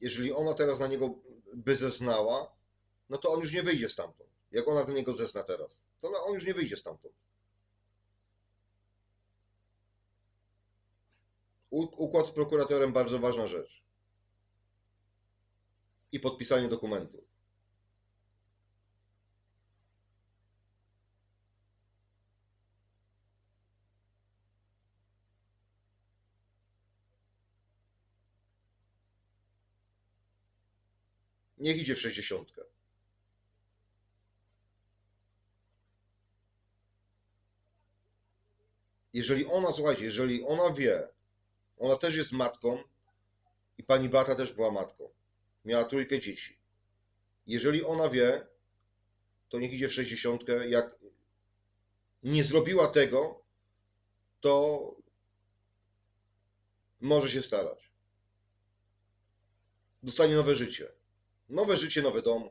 jeżeli ona teraz na niego by zeznała, no to on już nie wyjdzie stamtąd. Jak ona na niego zezna teraz, to on już nie wyjdzie stamtąd. Układ z prokuratorem bardzo ważna rzecz. I podpisanie dokumentu. Niech idzie w 60. Jeżeli ona, słuchajcie, jeżeli ona wie, ona też jest matką i pani Beata też była matką. Miała trójkę dzieci. Jeżeli ona wie, to niech idzie w 60. Jak nie zrobiła tego, to może się starać. Dostanie nowe życie. Nowe życie, nowy dom.